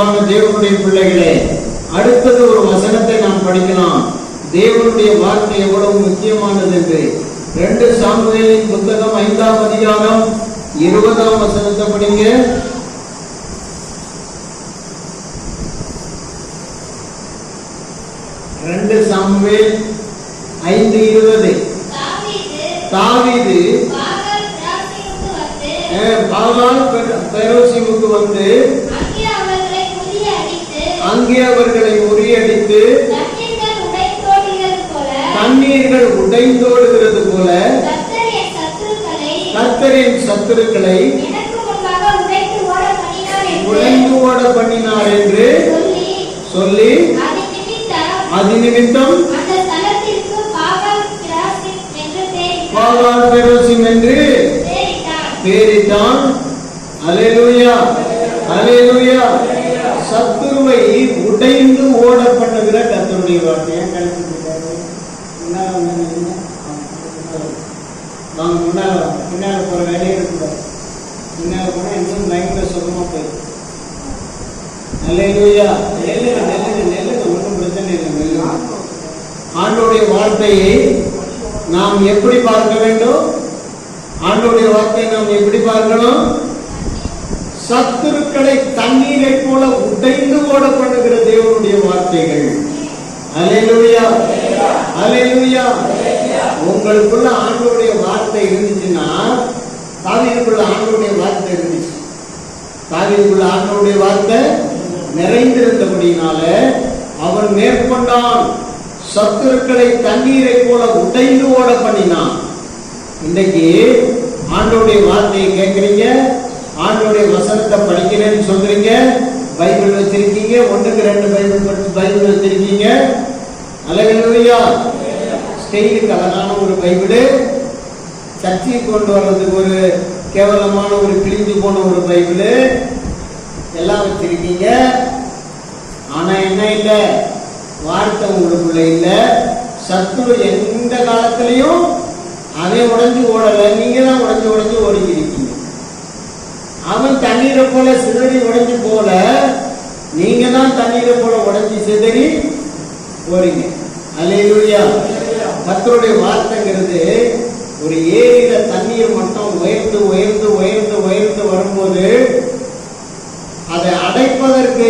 அன்பான தேவனுடைய பிள்ளைகளே அடுத்தது ஒரு வசனத்தை நாம் படிக்கலாம். தேவனுடைய வார்த்தை எவ்வளவு முக்கியமானது என்று. ரெண்டு சாமுவேலின் புத்தகம் ஐந்தாம் அதிகாரம் இருபதாம் வசனத்தை படிங்க. ரெண்டு சாமுவேல் ஐந்து இருபது. தாவீது பாகால் திராட்சைக்கு வந்து அஹ், பாகால் பெர- பெரோசிமுக்கு வந்து அங்கே அவர்களை முறியடித்து அங்கே அவர்களை முறியடித்து தண்ணீர்கள் உடைந்தோடுகிறது போல கர்த்தர் என் சத்துருக்களை உடைந்து ஓட பண்ணினார் என்று சொல்லி அது நிமித்தம் பாகால் பெரோசிம் என்று பெயரிட்டார் பேரிட்டான் அலேலுயா அலேலுயா சத்துருவை உடைந்து ஓட பண்ணுகிற கர்த்தருடைய வார்த்தையை கழிச்சுட்டாரு முன்னால வாங்க. வாங்க போற வேலையே இருக்கக்கூடாது பின்னால போனா இன்னும் பயங்கர சுகமா போயிடும். அல்லேலூயா நெல்லுங்க நெல்லுங்க நெல்லுங்க. ஒன்றும் பிரச்சனை இல்லை நெல்லுங்க. ஆண்டோடைய வார்த்தையை நாம் எப்படி பார்க்க வேண்டும்? ஆண்டோடைய வார்த்தையை நாம் எப்படி பார்க்கணும்? சத்துருக்களை தண்ணீரை போல உடைந்து ஓட பண்ணுகிற தேவனுடைய வார்த்தைகள். அலையலுயா அலையலுயா உங்களுக்குள்ள ஆண்டோடைய வார்த்தை இருந்துச்சுன்னா தாவீதுக்குள்ள ஆண்டோடைய வார்த்தை இருந்துச்சு. தாவீதுக்குள்ள ஆண்டோடைய வார்த்தை நிறைந்திருந்தபடினால அவன் மேற்கொண்டான். சத்துருக்களை தண்ணீரை போல உடைந்து ஓட பண்ணினான் இன்னைக்கு ஆண்டோடைய வார்த்தையை கேட்கறீங்க? ஆண்டோடைய வசனத்தை படிக்கிறேன்னு சொல்றீங்க பைபிள் வச்சிருக்கீங்க ஒன்றுக்கு ரெண்டு பைபிள் படிச்சு பைபிள் வச்சிருக்கீங்க. அழகா ஸ்டெயிலுக்கு அழகான ஒரு பைபிள். சர்ச்சையை கொண்டு வர்றதுக்கு ஒரு கேவலமான ஒரு கிழிஞ்சு போன ஒரு பைபிள். எல்லாம் வச்சிருக்கீங்க. ஆனா என்ன இல்லை? வார்த்தை உங்களுக்குள்ள இல்லை. சத்துரு எந்த காலத்திலையும் அவன் உடஞ்சு ஓடலை. நீங்க தான் உடஞ்சு உடஞ்சு ஓடிக்கிருக்கீங்க. அவன் தண்ணீரை போல சிதறி உடைஞ்சு போல நீங்க தான் தண்ணீரை போல உடைஞ்சு சிதறி போறீங்க. அல்லேலூயா. கத்தருடைய வார்த்தைங்கிறது ஒரு ஏரியில தண்ணீர் மட்டும் உயர்ந்து உயர்ந்து உயர்ந்து உயர்ந்து வரும்போது அதை அடைப்பதற்கு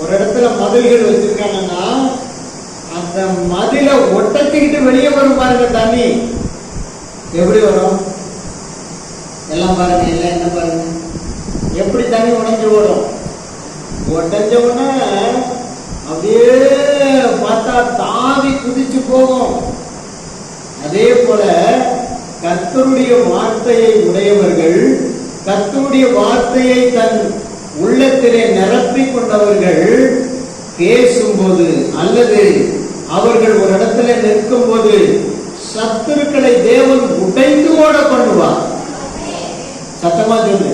ஒரு இடத்துல மதில்கள் வச்சிருக்காங்கன்னா அந்த மதிலை ஒட்டச்சுக்கிட்டு வெளியே வரும் பாருங்க தண்ணி. எப்படி வரும்? எல்லாம் பாருங்க எல்லாம் என்ன பாருங்க? எப்படி தண்ணி உடைஞ்சு ஓடும்? உடைஞ்ச உடனே அப்படியே பார்த்தா தாவி குதிச்சு போகும். அதே போல கத்தருடைய வார்த்தையை உடையவர்கள் கத்தருடைய வார்த்தையை தன் உள்ளத்திலே நிரப்பிக் கொண்டவர்கள் பேசும்போது அல்லது அவர்கள் ஒரு இடத்துல நிற்கும் போது சத்துருக்களை தேவன் உடைந்து ஓட பண்ணுவார் சத்தமா சொல்லு.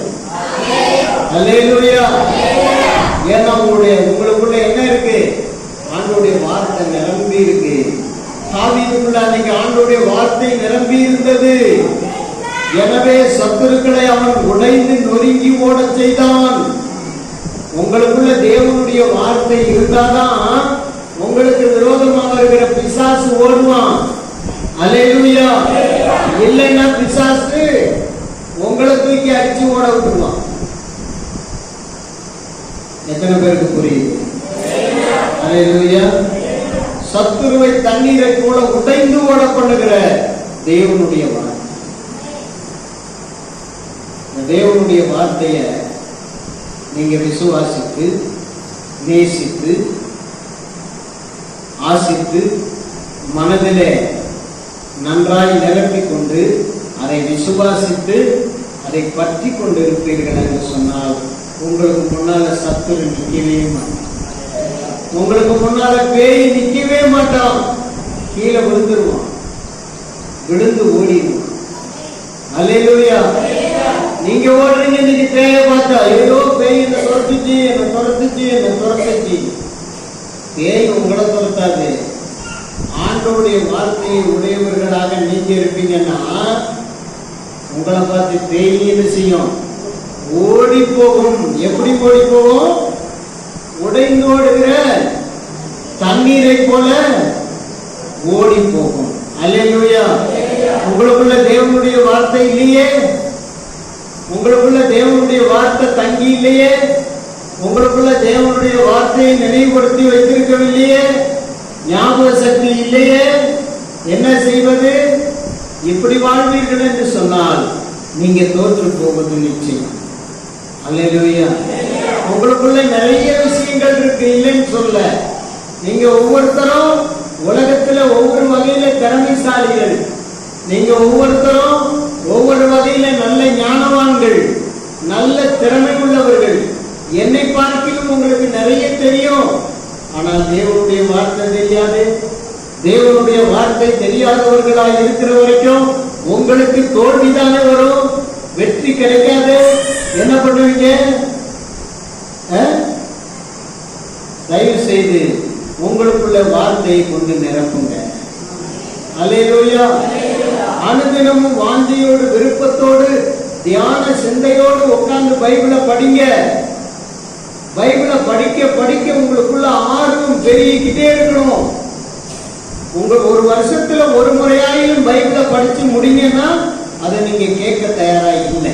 அல்லேலூயா. ஏன்னா உங்களுடைய உங்களுக்குள்ள என்ன இருக்கு? ஆண்டோடைய வார்த்தை நிரம்பி இருக்கு. சாவியத்துக்குள்ள அன்னைக்கு ஆண்டோடைய வார்த்தை நிரம்பி இருந்தது. எனவே சத்துருக்களை அவன் உடைந்து நொறுங்கி ஓடச் செய்தான். உங்களுக்குள்ள தேவனுடைய வார்த்தை இருந்தாதான் உங்களுக்கு விரோதமாக இருக்கிற பிசாசு ஓடுவான் அலேலுயா இல்லைன்னா பிசாசு உங்களை தூக்கி அடிச்சு ஓட விட்டுருவான். எத்தனை பேருக்கு புரியுது? சத்துருவை தண்ணீரை போல உடைந்து ஓட பண்ணுகிற தேவனுடைய வார்த்தை. தேவனுடைய வார்த்தைய நீங்க விசுவாசித்து நேசித்து ஆசித்து மனதிலே நன்றாய் நிரப்பிக் கொண்டு அதை விசுவாசித்து அதை பற்றி கொண்டு இருப்பீர்கள் என்று சொன்னால் உங்களுக்கு முன்னால சத்துரு நிற்கவே மாட்டான் உங்களுக்கு முன்னால பேய் நிற்கவே மாட்டான் கீழே விழுந்துருவான் விழுந்து ஓடிடுவான் அல்லேலூயா. நீங்க ஓடுறீங்க இன்னைக்கு பேய பார்த்தா ஏதோ பேய் என்ன துரத்துச்சு என்ன துரத்துச்சு என்ன துரத்துச்சு. பேய் உங்களை துரத்தாது. ஆண்டோடைய வார்த்தையை உடையவர்களாக நீங்க இருப்பீங்கன்னா உங்களை பார்த்து பேய் என்ன செய்யும்? ஓடி போகும் எப்படி ஓடி போகும் உடைந்து ஓடுகிற தண்ணீரை போல ஓடி போகும் அல்லையா உங்களுக்குள்ள தேவனுடைய வார்த்தை இல்லையே? உங்களுக்குள்ள தேவனுடைய வார்த்தை தங்கி இல்லையே? உங்களுக்குள்ள தேவனுடைய வார்த்தையை நினைவுபடுத்தி வைத்திருக்கவில்லையே? ஞாபக சக்தி இல்லையே? என்ன செய்வது? இப்படி வாழ்வீர்கள் என்று சொன்னால் நீங்க தோற்று போவது நிச்சயம். அல்லேலூயா. உங்களுக்குள்ள நிறைய விஷயங்கள் இருக்கு இல்லைன்னு சொல்ல. நீங்க ஒவ்வொருத்தரும் உலகத்துல ஒவ்வொரு வகையில திறமைசாலிகள். நீங்க ஒவ்வொருத்தரும் ஒவ்வொரு வகையில நல்ல ஞானவான்கள் நல்ல திறமை உள்ளவர்கள். என்னை பார்க்கிலும் உங்களுக்கு நிறைய தெரியும். ஆனால் தேவனுடைய வார்த்தை தெரியாது. தேவனுடைய வார்த்தை தெரியாதவர்களாக இருக்கிற வரைக்கும் உங்களுக்கு தோல்விதானே வரும். வெற்றி கிடைக்காது. என்ன பண்ணுவீங்க? தயவு செய்து உங்களுக்குள்ள வார்த்தையை கொண்டு நிரப்புங்க. அல்லேலூயா அனுதினமும் வாஞ்சியோடு விருப்பத்தோடு தியான சிந்தையோடு உட்கார்ந்து பைபிளை படிங்க. பைபிளை படிக்க படிக்க உங்களுக்குள்ள ஆர்வம் பெருகிக்கிட்டே இருக்கணும். உங்க ஒரு வருஷத்துல ஒரு முறையாயிலும் பைபிளை படிச்சு முடிங்கன்னா அதை நீங்க கேட்க தயாரா இல்லை.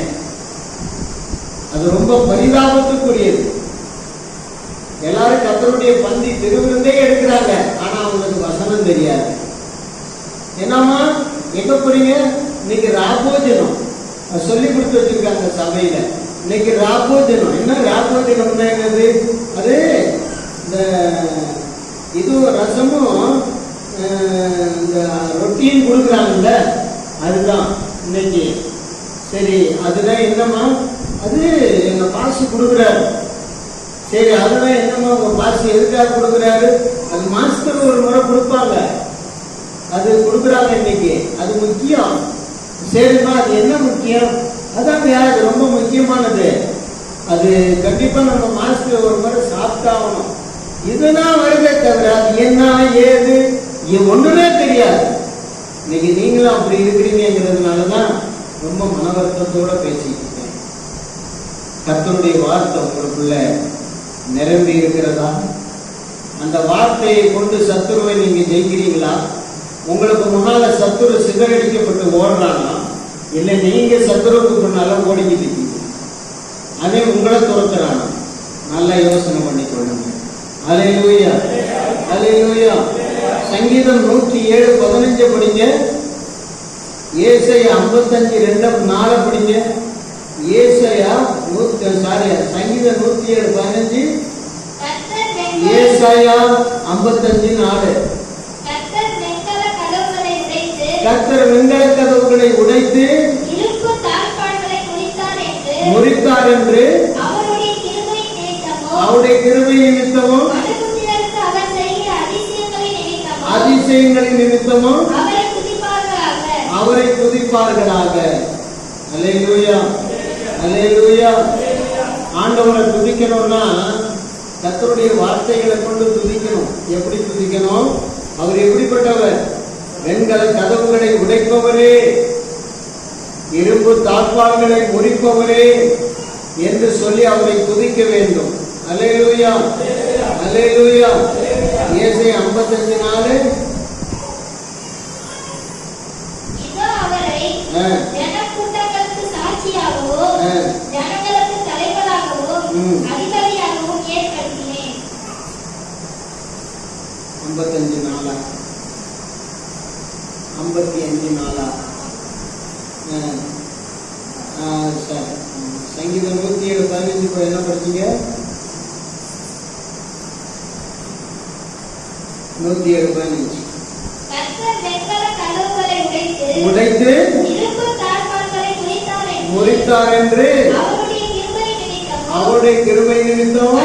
அது ரொம்ப பரிதாபத்துக்குரியது. எல்லாரும் கத்தருடைய பந்தி திருவிருந்தே எடுக்கிறாங்க. ஆனா அவங்களுக்கு வசனம் தெரியாது. என்னம்மா? எங்க போறீங்க? இன்னைக்கு ராபோஜனம். சொல்லி கொடுத்து வச்சிருக்காங்க சபையில. இன்னைக்கு ராபோஜனம். என்ன ராபோஜனம்னா என்னது? அது இந்த இதுவும் ரசமும் இந்த ரொட்டியும் கொடுக்குறாங்கல்ல? அதுதான். இன்னைக்கு. சரி அதுதான் என்னம்மா? அது எங்க பாசி கொடுக்குறாரு. சரி அதெல்லாம் என்னம்மா உங்க பாசி? எதுக்காக கொடுக்குறாரு? அது மாசத்துக்கு ஒரு முறை கொடுப்பாங்க. அது கொடுக்குறாங்க இன்னைக்கு. அது முக்கியம். சரிம்மா அது என்ன முக்கியம்? அதாங்க அது ரொம்ப முக்கியமானது. அது கண்டிப்பா நம்ம மாசத்துல ஒரு முறை சாப்பிட்டாகணும். இதுதான் வருதே தவிர அது என்ன ஏது? ஒண்ணுமே தெரியாது. இன்னைக்கு நீங்களும் அப்படி இருக்கிறீங்கிறதுனாலதான் ரொம்ப மன வருத்தத்தோட பேசிட்டு இருக்கேன் கர்த்தருடைய வார்த்தை உங்களுக்குள்ள நிரம்பி இருக்கிறதா? அந்த வார்த்தையை கொண்டு சத்துருவை நீங்க ஜெயிக்கிறீங்களா? உங்களுக்கு முன்னால சத்துரு சிதறடிக்கப்பட்டு ஓடுறானா இல்ல நீங்க சத்துருவுக்கு முன்னால ஓடிக்கிட்டு இருக்கீங்க. அதே உங்களை துரத்துறானா நல்லா யோசனை பண்ணி கொள்ளுங்க அலையிலூயா அலையிலூயா சங்கீதம் நூற்றி ஏழு பதினஞ்சு படிங்க. ஏசையா ஐம்பத்தஞ்சு ரெண்டு நாலு படிங்க. ஏசையா நூத்தி சாரி சங்கீதம் நூத்தி ஏழு பதினஞ்சு. ஏசாயா ஐம்பத்தஞ்சு நாலு. கர்த்தர் வெண்கல கதவுகளை உடைத்து முறித்தார் என்று அவருடைய கிருபை நிமித்தமும் மனுபுத்திரருக்கு அவர் செய்கிற அதிசயங்களை நிமித்தமோ அதிசயங்களின் நிமித்தமும் அவரை துதிப்பார்களாக. அல்லேலூயா. அல்லேலூயா. ஆண்டவரை துதிக்கணும்னா கர்த்தருடைய வார்த்தைகளை கொண்டு துதிக்கணும். எப்படி துதிக்கணும்? அவர் எப்படிப்பட்டவர்? வெண்கல கதவுகளை உடைப்பவரே. இரும்பு தாழ்பால்களை முறிப்பவரே என்று சொல்லி அவரை துதிக்க வேண்டும். அல்லேலூயா. அல்லேலூயா. ஏசை ஐம்பத்தஞ்சு நாலு இதோ அவரை ஆ, ஜனக்கூட்டங்களுக்கு சாட்சியாகவும் ஆ. ஜனங்களுக்கு தலைவராகவும் ம். அதிபதியாகவும் ஏற்படுத்தினேன். ஐம்பத்தஞ்சு நாளா? ஐம்பத்தி அஞ்சு நாளா? ஆ, ஆ, சரி. சங்கீதம் நூத்தி ஏழு பதினஞ்சு இப்போ என்ன படிச்சீங்க? நூத்தி ஏழு பதினஞ்சு. கர்த்தர் வெண்கல கதவுகளை உடைத்து முறித்தார் என்று அவருடைய கிருபை நிமித்தமோ?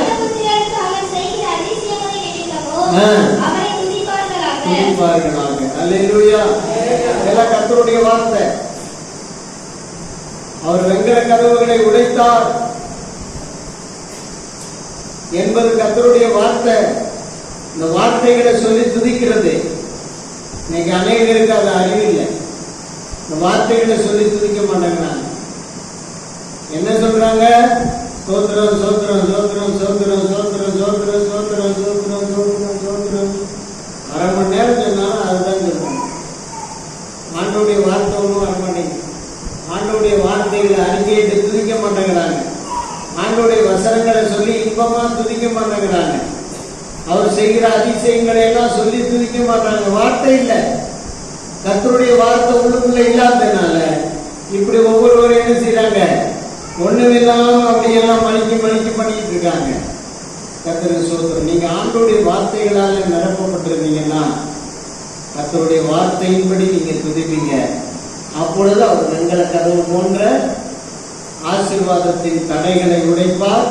துதிப்பார்களாக. அல்லேலூயா. இதெல்லாம் கர்த்தருடைய வார்த்தை. அவர் வெங்கல கதவுகளை உடைத்தார் என்பது கர்த்தருடைய வார்த்தை. இந்த வார்த்தைகளை சொல்லி துதிக்கிறது. இன்னைக்கு அநேகருக்கு அது அறிவில்லை. இந்த வார்த்தைகளை சொல்லி துதிக்க மாட்டேங்கிறாங்க. என்ன சொல்றாங்க? சோத்திரம் சோத்திரம் சோத்திரம் சோத்திரம் சோத்திரம் சோத்திரம் சோத்திரம் சோத்திரம் சோத்திரம் சோத்திரம். அரை மணி நேரம் சொன்னாலும் அதுதான் சொல்றாங்க. ஆண்டோடைய வார்த்தை ஒன்றும் வர மாட்டேங்குது. ஆண்டோடைய வார்த்தைகளை அறிக்கையிட்டு துதிக்க மாட்டேங்கிறாங்க. ஆண்டோடைய வசனங்களை சொல்லி இன்பமா துதிக்க மாட்டேங்கிறாங்க. அவர் செய்கிற அதிசயங்களை எல்லாம் சொல்லி துதிக்க மாட்டாங்க வார்த்தை இல்லை. கத்தருடைய வார்த்தை உள்ளுக்குள்ள இல்லாததுனால இப்படி ஒவ்வொருவரும் என்ன செய்யறாங்க ஒண்ணுமில்லாம அப்படியெல்லாம் மணிக்கு மணிக்கு பண்ணிட்டு இருக்காங்க. கர்த்தருக்கு சோத்திரம் நீங்க ஆண்டோடைய வார்த்தைகளால நிரப்பப்பட்டிருந்தீங்கன்னா கத்தருடைய வார்த்தையின்படி நீங்க துதிப்பீங்க. அப்பொழுது அவர் வெங்கல கதவு போன்ற ஆசீர்வாதத்தின் தடைகளை உடைப்பார்.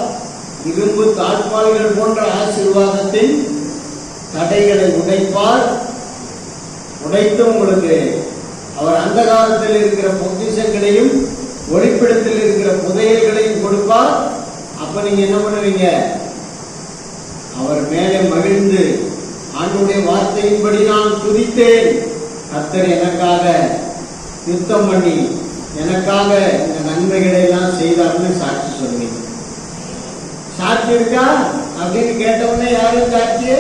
இரும்பு தாழ்பால்கள் போன்ற ஆசீர்வாதத்தின் தடைகளை உடைப்பார். உடைத்து உங்களுக்கு அவர் அந்த காலத்தில் இருக்கிற பொக்கிஷங்களையும் ஒளிப்பிடத்தில் இருக்கிற புதையல்களையும் கொடுப்பார். அப்ப நீங்க என்ன பண்ணுவீங்க? அவர் மேலே மகிழ்ந்து ஆண்டுடைய வார்த்தையின்படி நான் துதித்தேன். கத்தர் எனக்காக யுத்தம் பண்ணி எனக்காக இந்த நன்மைகளை எல்லாம் செய்தார்னு சாட்சி சொல்லுவீங்க. சாட்சி இருக்கா அப்படின்னு கேட்டவுடனே யாரும் சாட்சியே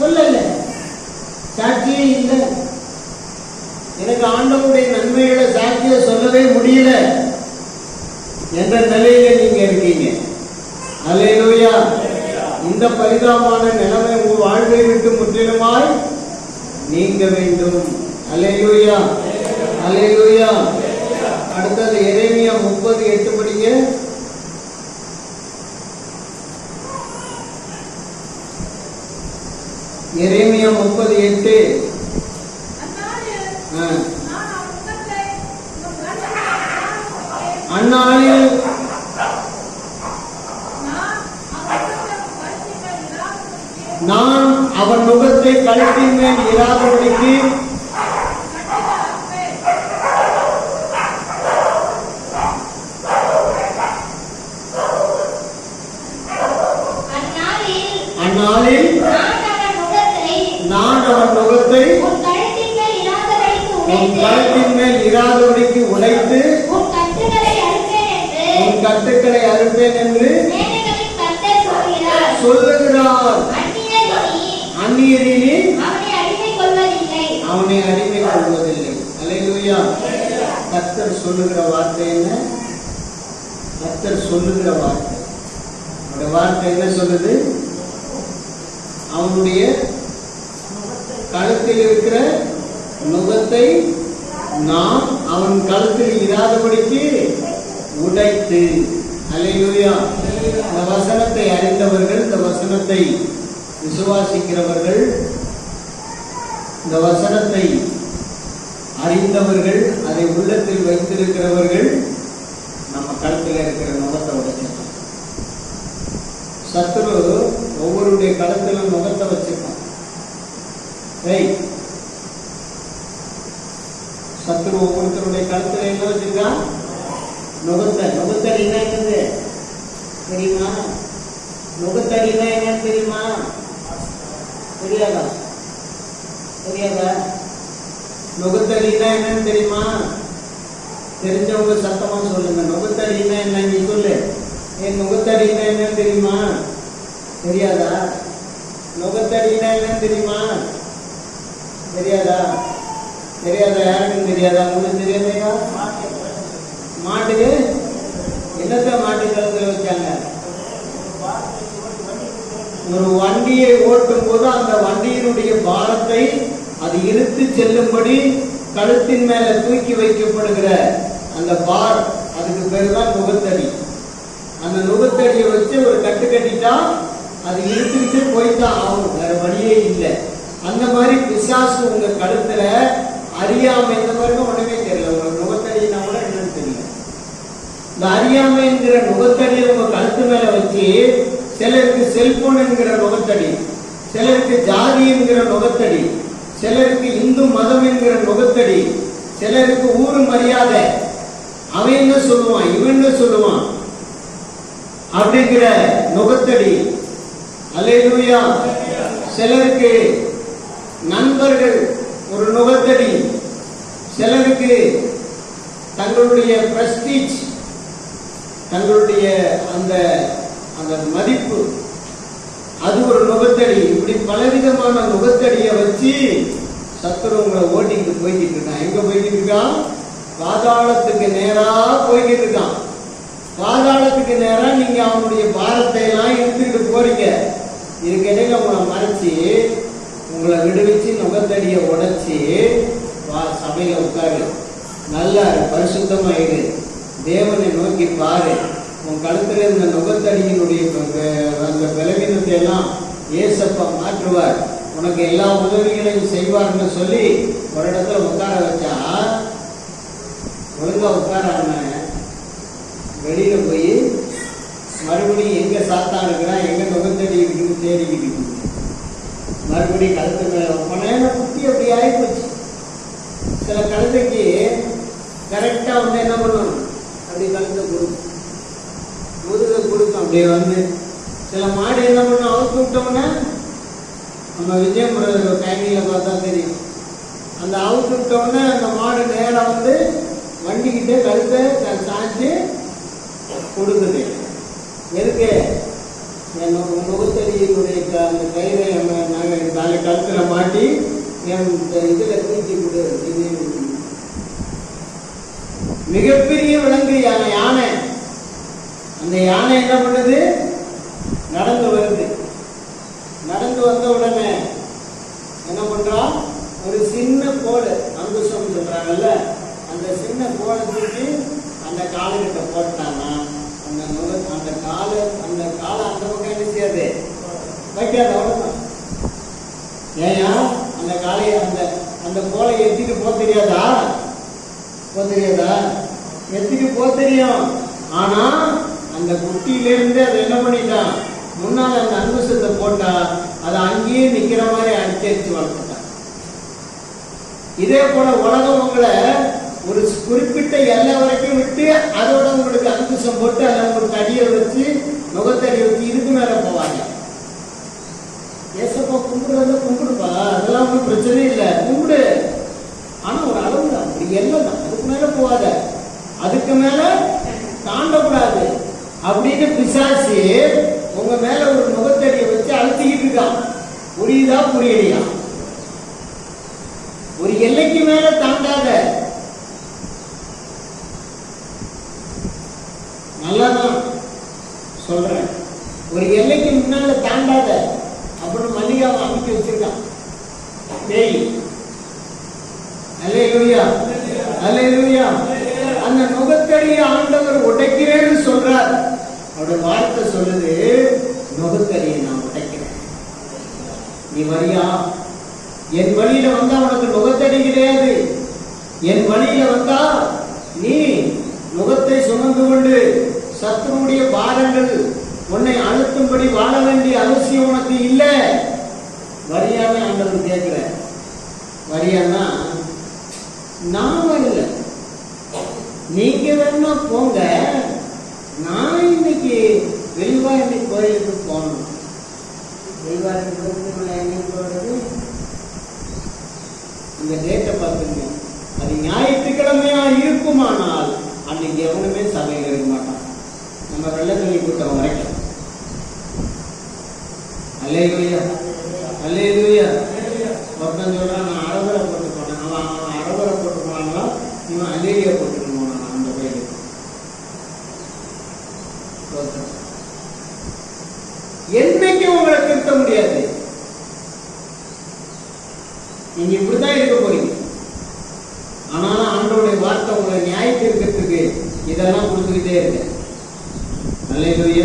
சொல்லல. சாட்சியே இல்லை. எனக்கு ஆண்டவனுடைய நன்மைகளை சாட்சிய சொல்லவே முடியல. என்ற நிலையில நீங்க இருக்கீங்க. அல்லேலூயா. இந்த பரிதாபமான நிலைமை உங்க வாழ்வை விட்டு முற்றிலுமாய் நீங்க வேண்டும். அல்லேலூயா. அல்லேலூயா. அடுத்தது எரேமியா முப்பது எட்டு படிங்க எரேமியா முப்பது எட்டு ஆ. அந்நாளில் நான் அவன் முகத்தை கழுத்தின் மேல் இராதபடிக்கு அந்நாளில் அந்நாளில் நான் அவன் முகத்தை நான் அவன் முகத்தை உன் கழுத்தின் மேல் இராதபடிக்கு உன் உடைத்து, கழுத்தின் மேல் இராதபடிக்கு உடைத்து உன் கட்டுகளை அறுப்பேன் என்று உன் கட்டுக்களை அறுப்பேன் என்று சேனைகளின் கர்த்தர் சொல்கிறார். சொல்லுகிறார் அந்நியர் இனி அந்நியரினி அவனை அடிமை கொள்வதில்லை அவனை அடிமை கொள்வதில்லை அல்லேலூயா கர்த்தர் சொல்லுகிற வார்த்தை என்ன கர்த்தர் சொல்லுகிற வார்த்தை அவருடைய வார்த்தை என்ன சொல்லுது அவனுடைய கழுத்தில் இருக்கிற நுகத்தை நாம் அவன் கழுத்தில் இராதபடிக்கு உடைத்து. அல்லேலூயா இந்த வசனத்தை அறிந்தவர்கள் இந்த வசனத்தை விசுவாசிக்கிறவர்கள் இந்த வசனத்தை அறிந்தவர்கள் அதை உள்ளத்தில் வைத்திருக்கிறவர்கள் நம்ம கழுத்தில் இருக்கிற முகத்தை உடைச்சிடலாம் சத்துரு ஒவ்வொருடைய கழுத்திலும் முகத்தை வச்சு ஏய் சத்துரு ஒவ்வொருத்தருடைய கழுத்துல என்ன வச்சிருக்கான் நுகத்தை என்ன என்னது? தெரியுமா? நுகத்தடினா என்னன்னு தெரியுமா? தெரியாதா? தெரியாதா? நுகத்தடினா என்னன்னு தெரியுமா? தெரிஞ்சவங்க சத்தமா சொல்லுங்க. நுகத்தடினா என்ன நீ சொல்லு. என் நுகத்தடினா என்னன்னு தெரியுமா? தெரியாதா? நுகத்தடினா என்னன்னு தெரியுமா? தெரியாதா? தெரியாதா? யாருக்கும் தெரியாதா? உங்களுக்கு தெரியாதையா மாட்டுக்கு? என்னத்த மாட்டு கழுத்துல வச்சாங்க? ஒரு வண்டியை ஓட்டும் போது அந்த வண்டியினுடைய பாரத்தை அது இழுத்து செல்லும்படி கழுத்தின் மேல தூக்கி வைக்கப்படுகிற அந்த பார் அதுக்கு பேர் தான் நுகத்தடி. அந்த நுகத்தடியை வச்சு ஒரு கட்டு கட்டிட்டா அது இழுத்துக்கிட்டு போய்தான் ஆகும். வேற வழியே இல்லை. அந்த மாதிரி பிசாசு உங்க கழுத்துல அறியாம இந்த மாதிரி ஒண்ணுமே தெரியல. உங்க நுகத்தடினா கூட என்னன்னு தெரியல. இந்த அறியாமைங்கிற முகத்தடியை நுகத்தடியை உங்க கழுத்து மேல வச்சு சிலருக்கு செல்போன் என்கிற நுகத்தடி சிலருக்கு ஜாதி என்கிற நுகத்தடி சிலருக்கு இந்து மதம் என்கிற நுகத்தடி சிலருக்கு ஊரு மரியாதை அவன் என்ன சொல்லுவான் இவன் என்ன சொல்லுவான் அப்படிங்கிற நுகத்தடி அல்லேலூயா. சிலருக்கு நண்பர்கள் ஒரு நுகர்த்தடி சிலருக்கு தங்களுடைய பிரஸ்டீஜ் தங்களுடைய அந்த அந்த மதிப்பு. அது ஒரு நுகத்தடி இப்படி பலவிதமான நுகத்தடியை வச்சு சத்துருவங்களை ஓட்டிக்கிட்டு போய்கிட்டு இருக்கான். எங்க போய்கிட்டு இருக்கான்? பாதாளத்துக்கு நேரா போய்கிட்டு இருக்கான். பாதாளத்துக்கு நேரா நீங்க அவனுடைய பாரத்தை எல்லாம் எடுத்துக்கிட்டு போறீங்க இதுக்கிடையில உங்களை மறைச்சு உங்களை விடுவிச்சு நுகத்தடியை உடைச்சி வா சபையில உட்காரு. நல்லா பரிசுத்தமாயிரு. தேவனை நோக்கி பாரு. உன் கழுத்துல இருந்த நுகத்தடியினுடைய அந்த பலவீனத்தை எல்லாம் ஏசப்பா மாற்றுவார். உனக்கு எல்லா உதவிகளையும் செய்வார்னு சொல்லி ஒரு இடத்துல உட்கார வச்சா ஒழுங்கா உட்காராம வெளியில போய் மறுபடியும் எங்க சாத்தான் இருக்கிறான் எங்க நுகத்தடி இருக்குன்னு தேடிக்கிட்டு இருக்கு. மறுபடியும் கழுத்து மேல நேரம் குத்தி அப்படி ஆகி போச்சு. சில கழுதைக்கு கரெக்டா வந்து என்ன பண்ணணும் அப்படி கழுத்தை கொடுக்கும். முதுக கொடுக்கும். அப்படியே வந்து சில மாடு என்ன பண்ணும் அவுத்து விட்டோம்னா நம்ம விஜயபுரம் கைனியில பார்த்தா தெரியும். அந்த அவுத்து விட்டோம்னா அந்த மாடு நேராக வந்து வண்டிக்கிட்டே கழுத்தை சாய்ச்சி கொடுக்குது. எதுக்கு? என் நு- நுகத்தடியினுடைய அந்த கயிறை நம்ம நாங்கள் நாளை கழுத்தில் மாட்டி என் இந்த இதுல தூக்கி கொடு மிகப்பெரிய விலங்கு யானை யானை. அந்த யானை என்ன பண்ணுது? நடந்து வருது. நடந்து வந்த உடனே என்ன பண்றா? ஒரு சின்ன கோடு அங்குசம் சொல்றாங்கல்ல அந்த சின்ன கோடை தூக்கி அந்த காலகட்ட போட்டான்னா அந்த நுக அந்த காலை அந்த காலை அந்த பக்கம் என்ன செய்யாது? வைக்காத அவ்வளவுதான். ஏயா அந்த காலையை அந்த அந்த கோலை எத்திட்டு போக தெரியாதா? போக தெரியாதா? எத்திட்டு போக தெரியும். ஆனா அந்த குட்டியில இருந்து அதை என்ன பண்ணிட்டான்? முன்னால அந்த அங்குசத்தை போட்டா அதை அங்கேயே நிக்கிற மாதிரி அடிச்சு அடிச்சு வளர்த்துட்டான். இதே போல உலகம் உங்களை ஒரு குறிப்பிட்ட எல்லை வரைக்கும் விட்டு அதோட உங்களுக்கு அங்குசம் போட்டு அதை உங்களுக்கு அடியை வச்சு முகத்தடியை வச்சு இதுக்கு மேல போவாங்க. ஏசப்பா கும்பிடுறத கும்பிடுப்பா. அதெல்லாம் ஒன்றும் பிரச்சனை இல்லை. கும்பிடு. ஆனா ஒரு அளவு தான் ஒரு எல்லை தான் அதுக்கு மேல போகாத. அதுக்கு மேல தாண்டக்கூடாது. அப்படின்னு பிசாசு உங்க மேல ஒரு முகத்தடியை வச்சு அழுத்திக்கிட்டு இருக்கான். புரியுதா? புரியலையா? ஒரு எல்லைக்கு மேல தாண்டாத. நல்லாதான் சொல்றேன். ஒரு எல்லைக்கு முன்னால தாண்டாத அப்படின்னு மல்லிகா அமைக்க வச்சிருக்கான். பேய் அல்லேலூயா. அல்லேலூயா. அந்த நுகத்தடியை ஆண்டவர் உடைக்கிறேன்னு சொல்றார். அவருடைய வார்த்தை சொல்லுது நுகத்தடியை நான் உடைக்கிறேன். நீ வரியா? என் வழியில வந்தா உனக்கு நுகத்தடி கிடையாது. என் வழியில வந்தா நீ நுகத்தை சுமந்து கொண்டு சத்துருடைய பாரங்கள் உன்னை அழுத்தும்படி வாழ வேண்டிய அவசியம் உனக்கு இல்லை. வரியான்னு ஆண்டவர் கேட்கிற வரியான்னா நாம இல்லை. நீங்க வேணா போங்க. நான் இன்னைக்கு வெள்வாரணி கோயிலுக்கு போகணும். வெள்வாரணி கோயிலுக்கு போறது? இந்த டேட்டை பார்த்துங்க. அது ஞாயிற்றுக்கிழமையா இருக்குமானால் அன்னைக்கு எவனுமே சபையில் இருக்க மாட்டான். நம்ம வெள்ளத்தள்ளி கூட்டம் வரைக்கும் அல்லேலூயா அல்லேலூயா. ஒருத்தன் சொல்றான் நான் அரவரை போட்டு போனேன். அவன் அவன் அரவரை போட்டு போனாங்களா இவன் அலேலியா போட்டுட்டு போனான் அந்த கோயிலுக்கு என்னைக்கும் உங்களை திருத்த முடியாது? நீங்க இப்படித்தான் இருக்க போறீங்க. ஆனாலும் ஆண்டோடைய வார்த்தை உங்களை நியாயத்திற்கிறதுக்கு இதெல்லாம் கொடுத்துக்கிட்டே இருக்கு அல்லேலூயா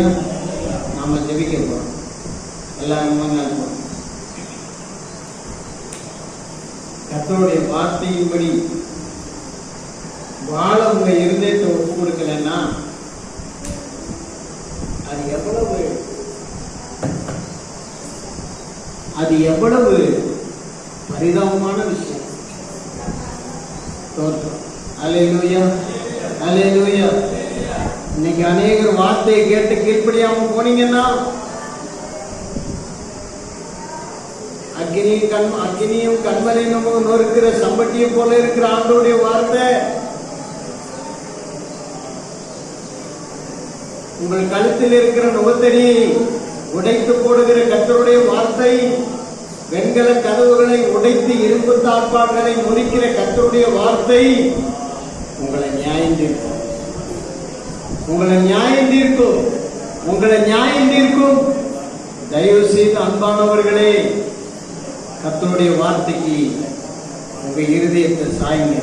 நாம் ஜெபிக்க போகிறோம் எல்லாரும் முன்னாடி போறோம் வார்த்தையின்படி வாழ உங்க இருதயத்தை ஒப்பு கொடுக்கலன்னா அது எவ்வளவு அது எவ்வளவு பரிதாபமான விஷயம். தோற்றம். அலையிலூயா? அலையிலூயா? இன்னைக்கு அநேகர் வார்த்தையை கேட்டு கீழ்ப்படியாம போனீங்கன்னா அக்னியும் கண் அக்னியும் கண்மலையும் நொறுக்கிற சம்பட்டியை போல இருக்கிற ஆண்டோடைய வார்த்தை. உங்கள் கழுத்தில் இருக்கிற நுகத்தடியை உடைத்து போடுகிற கத்தருடைய வார்த்தை வெண்கல கதவுகளை உடைத்து இரும்பு தாழ்பாடுகளை முறிக்கிற கத்தருடைய வார்த்தை உங்களை நியாயம் தீர்க்கும் உங்களை நியாயம் தீர்க்கும். உங்களை நியாயம் தீர்க்கும். தயவு செய்து அன்பானவர்களே கத்தருடைய வார்த்தைக்கு உங்க இருதயத்தை சாயுங்க.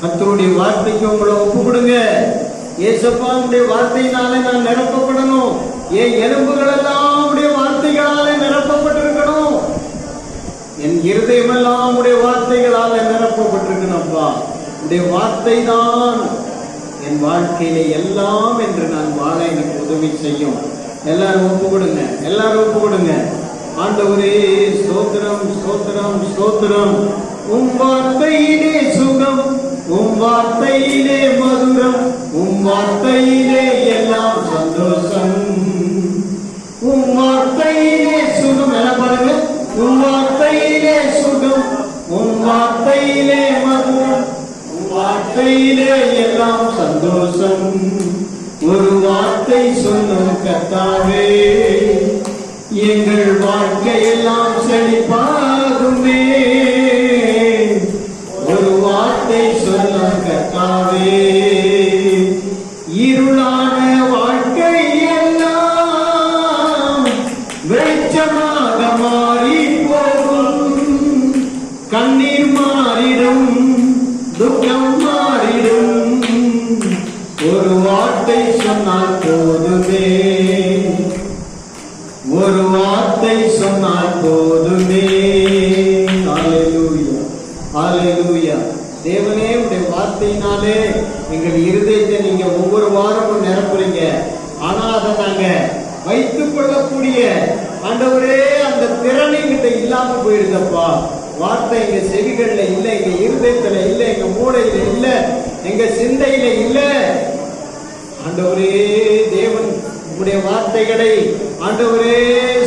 கத்தருடைய வார்த்தைக்கு உங்களை ஒப்பு கொடுங்க ஏசப்பா உடைய வார்த்தையினாலே நான் நிரப்பப்படணும். என் எலும்புகள் எல்லாம் உடைய வார்த்தைகளாலே நிரப்பப்பட்டிருக்கணும். என் இருதயமெல்லாம் உடைய வார்த்தைகளால நிரப்பப்பட்டிருக்கணும்ப்பா உடைய வார்த்தை தான் என் வாழ்க்கையில எல்லாம் என்று நான் வாழ எனக்கு உதவி செய்யும். எல்லாரும் ஒப்பு கொடுங்க எல்லாரும் ஒப்பு கொடுங்க ஆண்டவரே ஸ்தோத்திரம் ஸ்தோத்திரம் ஸ்தோத்திரம். உம் வார்த்தையிலே சுகம் உம் வார்த்தையிலே மதுரம் உம் வார்த்தையிலே சந்தோஷம். ஒரு வார்த்தை சொல்லும் கத்தாவே எங்கள் வாழ்க்கையெல்லாம் செழிப்பாகுமே. ஒரு வார்த்தை சொல்லும் கத்தாவே இருளான வாழ்க்கை எல்லாம் வெளிச்சமாக மாறி போகும். கண்ணீர் மா சொன்னால் போதுமே. ஒரு வார்த்தை சொன்னால் போதுமே. ஹalleluya ஹalleluya. தேவனே உடைய வார்த்தையினாலே எங்கள் இருதயத்தை நீங்க ஒவ்வொரு வாரமும் நிரப்புறீங்க. ஆனா அதை நாங்க வைத்துக் கொள்ளக்கூடிய ஆண்டவரே அந்த திறன் எங்கிட்ட இல்லாம போயிருந்தப்பா. வார்த்தை எங்க செவிகள்ல இல்ல எங்க இருதயத்துல இல்ல எங்க மூளையில இல்ல எங்க சிந்தையில இல்ல. ஆண்டவரே தேவன் உடைய வார்த்தைகளை ஆண்டவரே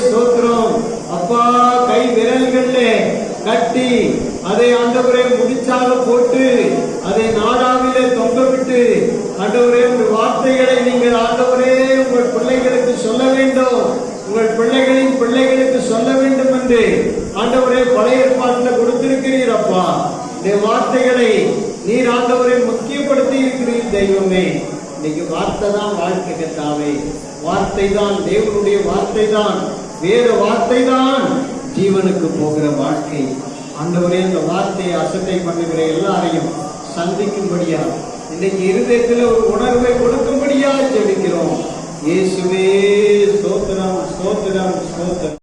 சோத்திரம் அப்பா கை விரல்கள்ல கட்டி அதை ஆண்டவரே முடிச்சாக போட்டு அதை நாடாவிலே தொங்க விட்டு ஆண்டவரே உங்கள் வார்த்தைகளை நீங்கள் ஆண்டவரே உங்கள் பிள்ளைகளுக்கு சொல்ல வேண்டும். உங்கள் பிள்ளைகளின் பிள்ளைகளுக்கு சொல்ல வேண்டும் என்று ஆண்டவரே பழைய ஏற்பாட்டில் கொடுத்திருக்கிறீர் அப்பா. இந்த வார்த்தைகளை கர்த்தாவே வார்த்தை தான் தேவனுடைய வார்த்தை தான் வேற வார்த்தை தான் ஜீவனுக்கு போகிற வாழ்க்கை. ஆண்டவரே அந்த வார்த்தையை அசட்டை பண்ணுகிற எல்லாரையும் சந்திக்கும்படியா இன்னைக்கு இருதயத்தில் ஒரு உணர்வை கொடுக்கும்படியா ஜெபிக்கிறோம். இயேசுவே ஸ்தோத்திரம் ஸ்தோத்திரம் ஸ்தோத்திரம்.